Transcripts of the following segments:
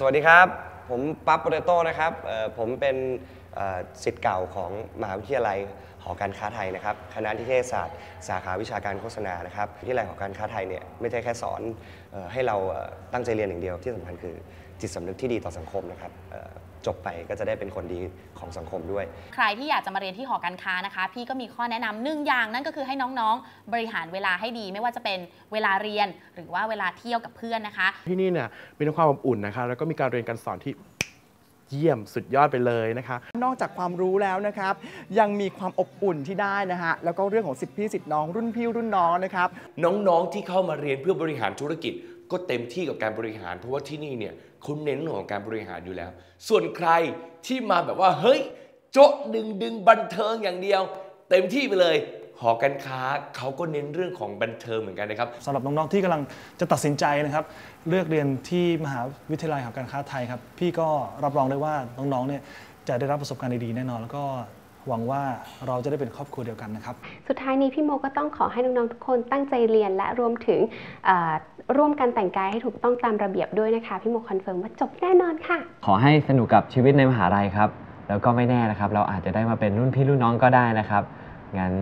สวัสดีครับ ผมปั๊บโปเตโต้นะครับผมเป็นสิทธิ์เก่าของมหาวิทยาลัยหอการค้าไทยนะครับคณะนิเทศศาสตร์ สาขาวิชาการโฆษณานะครับวิทยาลัยหอการค้าไทยเนี่ยไม่ใช่แค่สอนเอ่อให้เราเอ่อตั้งใจเรียนอย่างเดียวที่สำคัญคือจิตสำนึกที่ดีต่อสังคมนะครับเอ่อจบไปก็จะได้เป็นคนดีของสังคมด้วย ใครที่อยากจะมาเรียนที่หอการค้านะคะ พี่ก็มีข้อแนะนำหนึ่งอย่าง นั่นก็คือให้น้องๆ บริหารเวลาให้ดี ไม่ว่าจะเป็นเวลาเรียนหรือว่าเวลาเที่ยวกับเพื่อนนะคะ ที่นี่เนี่ยมีทั้งความอบอุ่นนะคะ แล้วก็มีการเรียนการสอนที่ เยี่ยมสุดยอดไปเลยนะคะ นอกจากความรู้แล้วนะครับ ยังมีความอบอุ่นที่ได้นะฮะแล้วก็เรื่องของสิทธิพี่สิทธิน้องรุ่นพี่รุ่นน้องนะครับ น้องๆที่เข้ามาเรียนเพื่อบริหารธุรกิจ ก็เต็มที่กับการบริหาร เพราะว่าที่นี่เนี่ยคุณเน้นเรื่องของการบริหารอยู่แล้ว ส่วนใครที่มาแบบว่าเฮ้ยโจ๊ะดึงดึงบันเทิงอย่างเดียว เต็มที่ไปเลย หอการค้าเขาก็เน้นเรื่องของบันเทิงเหมือนกันนะครับสำหรับน้องๆที่กำลังจะตัดสินใจนะครับ เลือกเรียนที่มหาวิทยาลัยหอการค้าไทยครับ พี่ก็รับรองได้ว่าน้องๆเนี่ยจะได้รับประสบการณ์ดีๆแน่นอนแล้วก็หวังว่าเราจะได้เป็นครอบครัวเดียวกันนะครับ สุดท้ายนี้พี่โมก็ต้องขอให้น้องๆทุกคนตั้งใจเรียนและรวมถึงเอ่อร่วมกันแต่งกายให้ถูกต้องตามระเบียบด้วยนะคะ พี่โมคอนเฟิร์มว่าจบแน่นอนค่ะ ขอให้สนุกกับชีวิตในมหาลัยครับ แล้วก็ไม่แน่นะครับ เราอาจจะได้มาเป็นรุ่นพี่รุ่นน้องก็ได้นะครับงั้น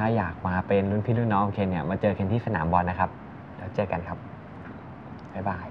ถ้าอยากมาเป็นรุ่นพี่รุ่นน้องของเคนเนี่ย มาเจอเคนที่สนามบอลนะครับ แล้วเจอกันครับ บ๊ายบาย